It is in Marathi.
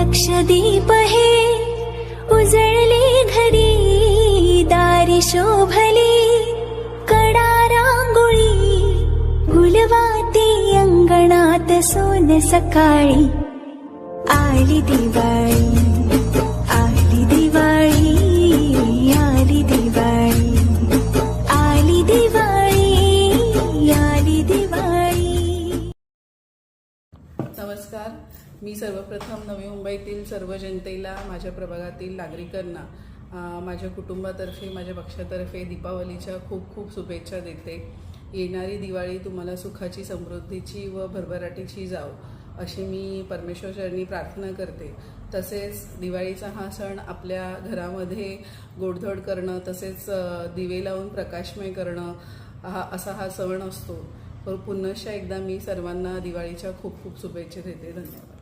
लक्षदीप हे उजळले घरी दारी शोभली कडा रांगोळी फुलवाती अंगणात सोन सकाळी आली दिवाळी नमस्कार. मी सर्वप्रथम नवी मुंबईतील सर्व जनतेला माझ्या प्रभागातील नागरिकांना माझ्या कुटुंबातर्फे माझ्या पक्षातर्फे दीपावलीच्या खूप खूप शुभेच्छा देते. येणारी दिवाळी तुम्हाला सुखाची समृद्धीची व भरभराटीची जाव अशी मी परमेश्वरचरणी प्रार्थना करते. तसेच दिवाळीचा हा सण आपल्या घरामध्ये गोडधोड करणं तसेच दिवे लावून प्रकाशमय करणं हा असा हा सण असतो. पुन्हा एकदा मी सर्वांना दिवाळीच्या खूप खूप शुभेच्छा देते. धन्यवाद.